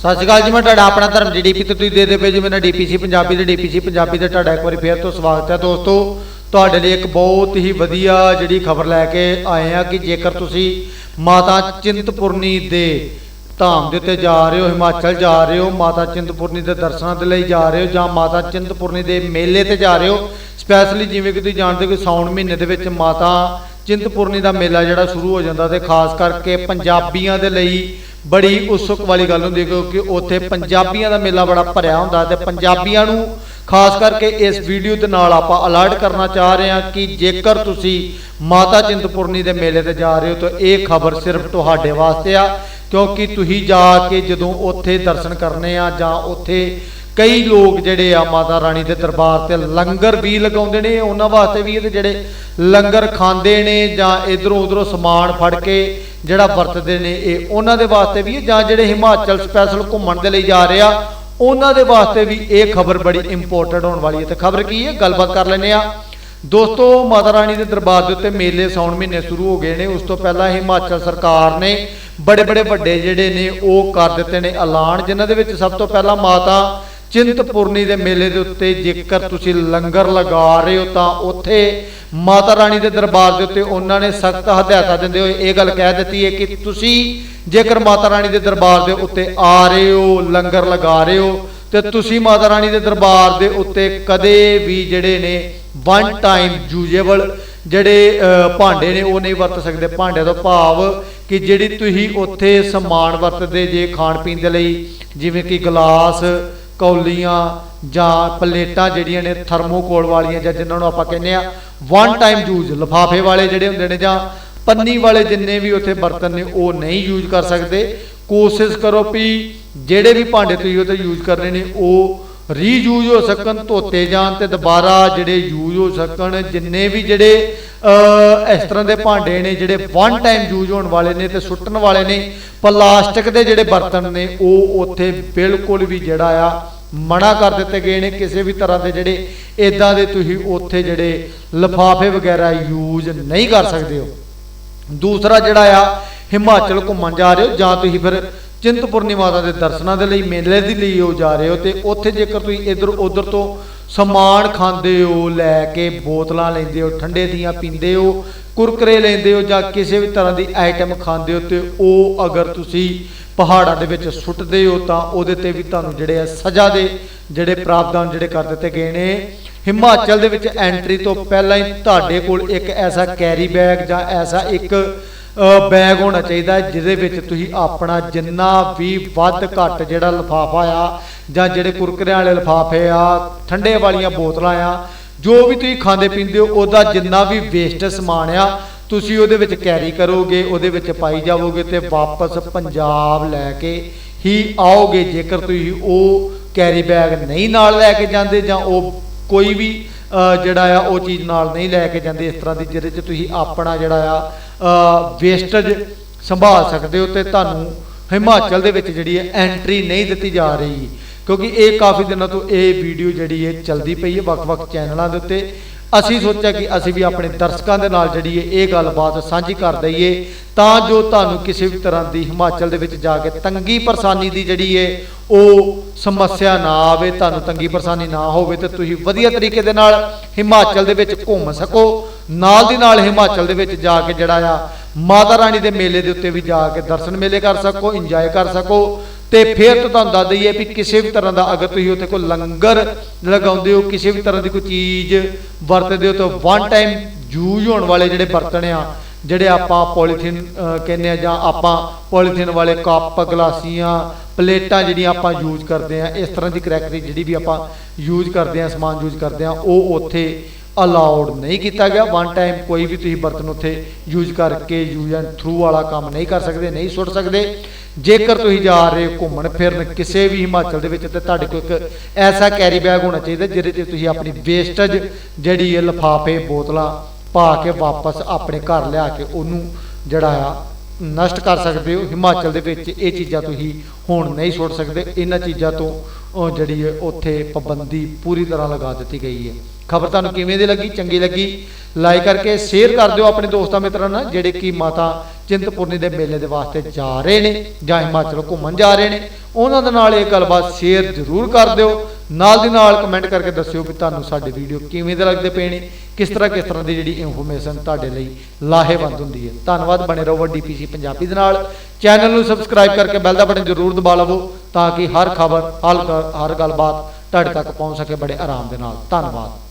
ਸਤਿ ਸ਼੍ਰੀ ਅਕਾਲ ਜੀ, ਮੈਂ ਤੁਹਾਡਾ ਆਪਣਾ ਧਰਮ ਡੀਪੀ ਤੇ ਤੁਸੀਂ ਦੇਖਦੇ ਪਏ ਜੀ, ਮੇਰਾ ਡੀਪੀਸੀ ਪੰਜਾਬੀ ਤੇ ਡੀਪੀਸੀ ਪੰਜਾਬੀ ਤੇ ਤੁਹਾਡਾ ਇੱਕ ਵਾਰੀ ਫੇਰ ਤੋਂ ਸਵਾਗਤ ਹੈ ਦੋਸਤੋ। ਤੁਹਾਡੇ ਲਈ ਇੱਕ ਬਹੁਤ ਹੀ ਵਧੀਆ ਜਿਹੜੀ ਖਬਰ ਲੈ ਕੇ ਆਏ ਆ ਕਿ ਜੇਕਰ ਤੁਸੀਂ ਮਾਤਾ ਚਿੰਤਪੁਰਨੀ ਦੇ ਧਾਮ ਦੇ ਉੱਤੇ ਜਾ ਰਹੇ ਹੋ, ਹਿਮਾਚਲ ਜਾ ਰਹੇ ਹੋ, ਮਾਤਾ ਚਿੰਤਪੁਰਨੀ ਦੇ ਦਰਸ਼ਨਾਂ ਦੇ ਲਈ ਜਾ ਰਹੇ ਹੋ ਜਾਂ ਮਾਤਾ ਚਿੰਤਪੁਰਨੀ ਦੇ ਮੇਲੇ ਤੇ ਜਾ ਰਹੇ ਹੋ ਸਪੈਸ਼ਲੀ ਜਿਵੇਂ ਕਿ ਤੁਸੀਂ ਜਾਣਦੇ ਹੋ ਕਿ ਸਾਉਣ ਮਹੀਨੇ ਦੇ ਵਿੱਚ ਮਾਤਾ ਚਿੰਤਪੁਰਨੀ ਦਾ ਮੇਲਾ ਜਿਹੜਾ ਸ਼ੁਰੂ ਹੋ ਜਾਂਦਾ ਤੇ ਖਾਸ ਕਰਕੇ ਪੰਜਾਬੀਆਂ ਦੇ ਲਈ ਬੜੀ ਉਤਸੁਕ ਵਾਲੀ ਗੱਲ ਹੁੰਦੀ ਹੈ ਕਿਉਂਕਿ ਉੱਥੇ ਪੰਜਾਬੀਆਂ ਦਾ ਮੇਲਾ ਬੜਾ ਭਰਿਆ ਹੁੰਦਾ ਤੇ ਪੰਜਾਬੀਆਂ ਨੂੰ ਖਾਸ ਕਰਕੇ ਇਸ ਵੀਡੀਓ ਦੇ ਨਾਲ ਆਪਾਂ ਅਲਰਟ ਕਰਨਾ ਚਾਹ ਰਹੇ ਹਾਂ ਕਿ ਜੇਕਰ ਤੁਸੀਂ ਮਾਤਾ ਚਿੰਤਪੁਰਨੀ ਦੇ ਮੇਲੇ ਤੇ ਜਾ ਰਹੇ ਹੋ ਤਾਂ ਇਹ ਖਬਰ ਸਿਰਫ ਤੁਹਾਡੇ ਵਾਸਤੇ ਆ ਕਿਉਂਕਿ ਤੁਸੀਂ ਜਾ ਕੇ ਜਦੋਂ ਉੱਥੇ ਦਰਸ਼ਨ ਕਰਨੇ ਆ ਜਾਂ ਉੱਥੇ ਕਈ ਲੋਕ ਜਿਹੜੇ ਆ ਮਾਤਾ ਰਾਣੀ ਦੇ ਦਰਬਾਰ ਤੇ ਲੰਗਰ ਵੀ ਲਗਾਉਂਦੇ ਨੇ, ਉਹਨਾਂ ਵਾਸਤੇ ਵੀ ਇਹ ਜਿਹੜੇ ਲੰਗਰ ਖਾਂਦੇ ਨੇ ਜਾਂ ਇਧਰੋਂ ਉਧਰੋਂ ਸਮਾਨ ਫੜ ਕੇ ਜਿਹੜਾ ਵਰਤਦੇ ਨੇ, ਇਹ ਉਹਨਾਂ ਦੇ ਵਾਸਤੇ ਵੀ ਜਾਂ ਜਿਹੜੇ ਹਿਮਾਚਲ ਸਪੈਸ਼ਲ ਘੁੰਮਣ ਦੇ ਲਈ ਜਾ ਰਹੇ ਆ, ਉਹਨਾਂ ਦੇ ਵਾਸਤੇ ਵੀ ਇਹ ਖਬਰ ਬੜੀ ਇੰਪੋਰਟੈਂਟ ਹੋਣ ਵਾਲੀ ਹੈ। ਤੇ ਖਬਰ ਕੀ ਹੈ? ਗੱਲਬਾਤ ਕਰ ਲੈਨੇ ਆ ਦੋਸਤੋ, ਮਾਤਾ ਰਾਣੀ ਦੇ ਦਰਬਾਰ ਦੇ ਉੱਤੇ ਮੇਲੇ ਸੌਣ ਮਹੀਨੇ ਸ਼ੁਰੂ ਹੋ ਗਏ ਨੇ। ਉਸ ਤੋਂ ਪਹਿਲਾਂ ਹਿਮਾਚਲ ਸਰਕਾਰ ਨੇ ਬੜੇ ਬੜੇ ਵੱਡੇ ਜਿਹੜੇ ਨੇ, ਉਹ ਕਰ ਦਿੱਤੇ ਨੇ ਐਲਾਨ, ਜਿਨ੍ਹਾਂ ਦੇ ਵਿੱਚ ਸਭ ਤੋਂ ਪਹਿਲਾਂ ਮਾਤਾ ਚਿੰਤਪੁਰਨੀ ਦੇ ਮੇਲੇ ਦੇ ਉੱਤੇ ਜੇਕਰ ਤੁਸੀਂ ਲੰਗਰ ਲਗਾ ਰਹੇ ਹੋ ਤਾਂ ਉੱਥੇ ਮਾਤਾ ਰਾਣੀ ਦੇ ਦਰਬਾਰ ਦੇ ਉੱਤੇ ਉਹਨਾਂ ਨੇ ਸਖਤ ਹਦਾਇਤਾਂ ਦਿੰਦੇ ਹੋਏ ਇਹ ਗੱਲ ਕਹਿ ਦਿੱਤੀ ਹੈ ਕਿ ਤੁਸੀਂ ਜੇਕਰ ਮਾਤਾ ਰਾਣੀ ਦੇ ਦਰਬਾਰ ਦੇ ਉੱਤੇ ਆ ਰਹੇ ਹੋ, ਲੰਗਰ ਲਗਾ ਰਹੇ ਹੋ, ਤੇ ਤੁਸੀਂ ਮਾਤਾ ਰਾਣੀ ਦੇ ਦਰਬਾਰ ਦੇ ਉੱਤੇ ਕਦੇ ਵੀ ਜਿਹੜੇ ਨੇ ਵਨ ਟਾਈਮ ਯੂਜੇਬਲ ਜਿਹੜੇ ਭਾਂਡੇ ਨੇ ਉਹ ਨਹੀਂ ਵਰਤ ਸਕਦੇ। ਭਾਂਡੇ ਤੋਂ ਭਾਵ ਕਿ ਜਿਹੜੀ ਤੁਸੀਂ ਉੱਥੇ ਸਮਾਨ ਵਰਤਦੇ ਜੇ ਖਾਣ ਪੀਣ ਦੇ ਲਈ, ਜਿਵੇਂ ਕਿ ਗਲਾਸ ਕੌਲੀਆਂ ਜਾਂ ਪਲੇਟਾਂ ਜਿਹੜੀਆਂ ਨੇ ਥਰਮੋਕੋਲ ਵਾਲੀਆਂ ਜਾਂ ਜਿਨ੍ਹਾਂ ਨੂੰ ਆਪਾਂ ਕਹਿੰਦੇ ਆ ਵਨ ਟਾਈਮ ਯੂਜ਼ ਲਿਫਾਫੇ ਵਾਲੇ ਜਿਹੜੇ ਹੁੰਦੇ ਨੇ ਜਾਂ ਪੰਨੀ ਵਾਲੇ ਜਿੰਨੇ ਵੀ ਉੱਥੇ ਬਰਤਨ ਨੇ, ਉਹ ਨਹੀਂ ਯੂਜ਼ ਕਰ ਸਕਦੇ। ਕੋਸ਼ਿਸ਼ ਕਰੋ ਵੀ ਜਿਹੜੇ ਵੀ ਭਾਂਡੇ ਤੁਸੀਂ ਉਹਤੇ ਯੂਜ਼ ਕਰਨੇ ਨੇ, ਉਹ ਰੀਯੂਜ਼ ਹੋ ਸਕਣ, ਧੋਤੇ ਜਾਣ ਤੇ ਦੁਬਾਰਾ ਜਿਹੜੇ ਯੂਜ਼ ਹੋ ਸਕਣ, ਜਿੰਨੇ ਵੀ ਜਿਹੜੇ ਇਸ ਤਰ੍ਹਾਂ ਦੇ ਭਾਂਡੇ ਨੇ ਜਿਹੜੇ ਵਨ ਟਾਈਮ ਯੂਜ਼ ਹੋਣ ਵਾਲੇ ਨੇ ਤੇ ਸੁੱਟਣ ਵਾਲੇ ਨੇ, ਪਲਾਸਟਿਕ ਦੇ ਜਿਹੜੇ ਬਰਤਨ ਨੇ, ਉਹ ਉੱਥੇ ਬਿਲਕੁਲ ਵੀ ਜਿਹੜਾ ਆ, ਮਨਾ ਕਰ ਦਿੱਤੇ ਗਏ ਨੇ। ਕਿਸੇ ਵੀ ਤਰ੍ਹਾਂ ਦੇ ਜਿਹੜੇ ਇਦਾਂ ਦੇ ਤੁਸੀਂ ਉੱਥੇ ਜਿਹੜੇ ਲਿਫਾਫੇ ਵਗੈਰਾ ਯੂਜ਼ ਨਹੀਂ ਕਰ ਸਕਦੇ ਹੋ। ਦੂਸਰਾ ਜਿਹੜਾ ਆ, ਹਿਮਾਚਲ ਘੁੰਮਣ ਜਾ ਰਹੇ ਹੋ, ਜਾਂ ਤੁਸੀਂ ਫਿਰ ਚਿੰਤਪੁਰਨੀ ਮਾਤਾ ਦੇ ਦਰਸ਼ਨਾਂ ਦੇ ਲਈ ਮੇਲੇ ਦੇ ਲਈ ਉਹ ਜਾ ਰਹੇ ਹੋ ਤੇ ਉੱਥੇ ਜੇਕਰ ਤੁਸੀਂ ਇਧਰ ਉਧਰ ਤੋਂ ਸਮਾਨ ਖਾਂਦੇ ਹੋ, ਲੈ ਕੇ ਬੋਤਲਾਂ ਲੈਂਦੇ ਹੋ, ਠੰਡੇ ਦੀਆਂ ਪੀਂਦੇ ਹੋ, ਕੁਰਕਰੇ ਲੈਂਦੇ ਹੋ ਜਾਂ ਕਿਸੇ ਵੀ ਤਰ੍ਹਾਂ ਦੀ ਆਈਟਮ ਖਾਂਦੇ ਹੋ ਤੇ ਉਹ ਅਗਰ ਤੁਸੀਂ ਪਹਾੜਾਂ ਦੇ ਵਿੱਚ ਸੁੱਟਦੇ ਹੋ ਤਾਂ ਉਹਦੇ ਤੇ ਵੀ ਤੁਹਾਨੂੰ ਜਿਹੜੇ ਆ ਸਜ਼ਾ ਦੇ ਜਿਹੜੇ ਪ੍ਰਾਵਧਾਨ ਜਿਹੜੇ ਕਰ ਦਿੱਤੇ ਗਏ ਨੇ। ਹਿਮਾਚਲ ਦੇ ਵਿੱਚ ਐਂਟਰੀ ਤੋਂ ਪਹਿਲਾਂ ਹੀ ਤੁਹਾਡੇ ਕੋਲ ਇੱਕ ਐਸਾ ਕੈਰੀ ਬੈਗ ਜਾਂ ਐਸਾ ਇੱਕ ਬੈਗ ਹੋਣਾ ਚਾਹੀਦਾ ਹੈ, ਜਿਹਦੇ ਵਿੱਚ ਤੁਸੀਂ ਆਪਣਾ ਜਿੰਨਾ ਵੀ ਵੱਧ ਘੱਟ ਜਿਹੜਾ ਲਿਫਾਫਾ ਆ, ਜਾਂ ਜਿਹੜੇ ਕੁਰਕਰਿਆਂ ਵਾਲੇ ਲਿਫਾਫੇ ਆ, ਠੰਡੇ ਵਾਲੀਆਂ ਬੋਤਲਾਂ ਆ, ਜੋ ਵੀ ਤੁਸੀਂ ਖਾਂਦੇ ਪੀਂਦੇ ਹੋ, ਉਹਦਾ ਜਿੰਨਾ ਵੀ ਵੇਸਟ ਸਮਾਨ ਆ, ਤੁਸੀਂ ਉਹਦੇ ਵਿੱਚ ਕੈਰੀ ਕਰੋਗੇ, ਉਹਦੇ ਵਿੱਚ ਪਾਈ ਜਾਵੋਗੇ ਤੇ ਵਾਪਸ ਪੰਜਾਬ ਲੈ ਕੇ ਹੀ ਆਓਗੇ। ਜੇਕਰ ਤੁਸੀਂ ਉਹ ਕੈਰੀ ਬੈਗ ਨਹੀਂ ਨਾਲ ਲੈ ਕੇ ਜਾਂਦੇ ਜਾਂ ਉਹ ਕੋਈ ਵੀ ਜਿਹੜਾ ਆ, ਉਹ ਚੀਜ਼ ਨਾਲ ਨਹੀਂ ਲੈ ਕੇ ਜਾਂਦੇ ਇਸ ਤਰ੍ਹਾਂ ਦੀ, ਜਿਹਦੇ 'ਚ ਤੁਸੀਂ ਆਪਣਾ ਜਿਹੜਾ ਆ ਵੇਸਟਜ ਸੰਭਾਲ ਸਕਦੇ ਹੋ ਤੇ ਤੁਹਾਨੂੰ ਹਿਮਾਚਲ ਦੇ ਵਿੱਚ ਜਿਹੜੀ ਹੈ ਐਂਟਰੀ ਨਹੀਂ ਦਿੱਤੀ ਜਾ ਰਹੀ। ਕਿਉਂਕਿ ਇਹ ਕਾਫੀ ਦਿਨਾਂ ਤੋਂ ਇਹ ਵੀਡੀਓ ਜਿਹੜੀ ਹੈ ਚਲਦੀ ਪਈ ਹੈ ਵੱਖ-ਵੱਖ ਚੈਨਲਾਂ ਦੇ ਉੱਤੇ। ਅਸੀਂ ਸੋਚਿਆ ਕਿ ਅਸੀਂ ਵੀ ਆਪਣੇ ਦਰਸ਼ਕਾਂ ਦੇ ਨਾਲ ਜਿਹੜੀ ਹੈ ਇਹ ਗੱਲਬਾਤ ਸਾਂਝੀ ਕਰ ਦਈਏ। ਤਾਂ ਜੋ ਤੁਹਾਨੂੰ ਕਿਸੇ ਵੀ ਤਰ੍ਹਾਂ ਦੀ ਹਿਮਾਚਲ ਦੇ ਵਿੱਚ ਜਾ ਕੇ ਤੰਗੀ ਪਰੇਸ਼ਾਨੀ ਦੀ ਜਿਹੜੀ ਹੈ ਉਹ ਸਮੱਸਿਆ ਨਾ ਆਵੇ ਤੁਹਾਨੂੰ ਤੰਗੀ ਪਰੇਸ਼ਾਨੀ ਨਾ ਹੋਵੇ ਤੇ ਤੁਸੀਂ ਵਧੀਆ ਤਰੀਕੇ ਦੇ ਨਾਲ ਹਿਮਾਚਲ ਦੇ ਵਿੱਚ ਘੁੰਮ ਸਕੋ। ਨਾਲ ਦੀ ਨਾਲ ਹਿਮਾਚਲ ਦੇ ਵਿੱਚ ਜਾ ਕੇ ਜਿਹੜਾ ਆ ਮਾਤਾ ਰਾਣੀ ਦੇ ਮੇਲੇ ਦੇ ਉੱਤੇ ਵੀ ਜਾ ਕੇ ਦਰਸ਼ਨ ਮੇਲੇ ਕਰ ਸਕੋ ਇੰਜੋਏ ਕਰ ਸਕੋ। ਤੇ ਫਿਰ ਤੋਂ ਤੁਹਾਨੂੰ ਦੱਸ ਦਈਏ ਵੀ ਕਿਸੇ ਵੀ ਤਰ੍ਹਾਂ ਦਾ ਅਗਰ ਤੁਸੀਂ ਉੱਥੇ ਕੋਈ ਲੰਗਰ ਲਗਾਉਂਦੇ ਹੋ, ਕਿਸੇ ਵੀ ਤਰ੍ਹਾਂ ਦੀ ਕੋਈ ਚੀਜ਼ ਵਰਤਦੇ ਹੋ ਤਾਂ ਵਨ ਟਾਈਮ ਯੂਜ਼ ਹੋਣ ਵਾਲੇ ਜਿਹੜੇ ਬਰਤਨ ਆ, ਜਿਹੜੇ ਆਪਾਂ ਪੋਲੀਥੀਨ ਕਹਿੰਦੇ ਆ ਜਾਂ ਆਪਾਂ ਪੋਲੀਥੀਨ ਵਾਲੇ ਕੱਪ ਗਲਾਸੀਆਂ, ਪਲੇਟਾਂ ਜਿਹੜੀਆਂ ਆਪਾਂ ਯੂਜ਼ ਕਰਦੇ ਆ, ਇਸ ਤਰ੍ਹਾਂ ਦੀ ਕਰੈਕਰੀ ਜਿਹੜੀ ਵੀ ਆਪਾਂ ਯੂਜ਼ ਕਰਦੇ ਆ, ਸਮਾਨ ਯੂਜ਼ ਕਰਦੇ ਆ, ਉਹ ਉੱਥੇ ਅਲਾਉਡ ਨਹੀਂ ਕੀਤਾ ਗਿਆ। ਵਨ ਟਾਈਮ ਕੋਈ ਵੀ ਤੁਸੀਂ ਬਰਤਨ ਉੱਥੇ ਯੂਜ਼ ਕਰਕੇ ਯੂਜ਼ ਐਂਡ ਥਰੂ ਵਾਲਾ ਕੰਮ ਨਹੀਂ ਕਰ ਸਕਦੇ, ਨਹੀਂ ਸੁੱਟ ਸਕਦੇ। ਜੇਕਰ ਤੁਸੀਂ ਜਾ ਰਹੇ ਹੋ ਘੁੰਮਣ, ਫਿਰਨ ਕਿਸੇ ਵੀ ਹਿਮਾਚਲ ਦੇ ਵਿੱਚ, ਤੇ ਤੁਹਾਡੇ ਕੋਲ ਇੱਕ ਐਸਾ ਕੈਰੀ ਬੈਗ ਹੋਣਾ ਚਾਹੀਦਾ, ਜਿਹਦੇ 'ਚ ਤੁਸੀਂ ਆਪਣੀ ਵੇਸਟਜ ਜਿਹੜੀ ਹੈ, ਲਿਫਾਫੇ, ਬੋਤਲਾਂ ਪਾ ਕੇ ਵਾਪਸ ਆਪਣੇ ਘਰ ਲਿਆ ਕੇ ਉਹਨੂੰ ਜਿਹੜਾ ਆ ਨਸ਼ਟ ਕਰ ਸਕਦੇ ਹੋ, ਹਿਮਾਚਲ ਦੇ ਵਿੱਚ ਇਹ ਚੀਜ਼ਾਂ ਤੁਸੀਂ ਹੁਣ ਨਹੀਂ ਸੁੱਟ ਸਕਦੇ। ਇਹਨਾਂ ਚੀਜ਼ਾਂ ਤੋਂ ਜਿਹੜੀ ਹੈ, ਉੱਥੇ ਪਾਬੰਦੀ ਪੂਰੀ ਤਰ੍ਹਾਂ ਲਗਾ ਦਿੱਤੀ ਗਈ ਹੈ। ਖਬਰ ਤੁਹਾਨੂੰ ਕਿਵੇਂ ਦੀ ਲੱਗੀ? ਚੰਗੀ ਲੱਗੀ? ਲਾਈਕ ਕਰਕੇ ਸ਼ੇਅਰ ਕਰ ਦਿਓ ਆਪਣੇ ਦੋਸਤਾਂ ਮਿੱਤਰਾਂ ਨਾਲ, ਜਿਹੜੇ ਕਿ ਮਾਤਾ ਚਿੰਤਪੁਰਨੀ ਦੇ ਮੇਲੇ ਦੇ ਵਾਸਤੇ ਜਾ ਰਹੇ ਨੇ ਜਾਂ ਹਿਮਾਚਲ ਘੁੰਮਣ ਜਾ ਰਹੇ ਨੇ। ਉਹਨਾਂ ਦੇ ਨਾਲ ਇਹ ਗੱਲਬਾਤ ਸ਼ੇਅਰ ਜ਼ਰੂਰ ਕਰ ਦਿਓ। ਨਾਲ ਦੀ ਨਾਲ ਕਮੈਂਟ ਕਰਕੇ ਦੱਸਿਓ ਕਿ ਤੁਹਾਨੂੰ ਸਾਡੇ ਵੀਡੀਓ ਕਿਵੇਂ ਦੇ ਲੱਗਦੇ ਪਏ ਨੇ ਕਿਸ ਤਰ੍ਹਾਂ ਕਿਸ ਤਰ੍ਹਾਂ ਦੀ ਜਿਹੜੀ ਇਨਫੋਰਮੇਸ਼ਨ ਤੁਹਾਡੇ ਲਈ ਲਾਹੇਵੰਦ ਹੁੰਦੀ ਹੈ। ਧੰਨਵਾਦ, ਬਣੇ ਰਹੋ ਡੀਪੀਸੀ ਪੰਜਾਬੀ ਦੇ ਨਾਲ। ਚੈਨਲ ਨੂੰ ਸਬਸਕ੍ਰਾਈਬ ਕਰਕੇ ਬੈਲ ਦਾ ਬਟਨ ਜ਼ਰੂਰ ਦਬਾ ਲਵੋ ਤਾਂ ਕਿ ਹਰ ਖਬਰ, ਹਰ ਗ- ਹਰ ਗੱਲਬਾਤ ਤੁਹਾਡੇ ਤੱਕ ਪਹੁੰਚ ਸਕੇ ਬੜੇ ਆਰਾਮ ਦੇ ਨਾਲ। ਧੰਨਵਾਦ।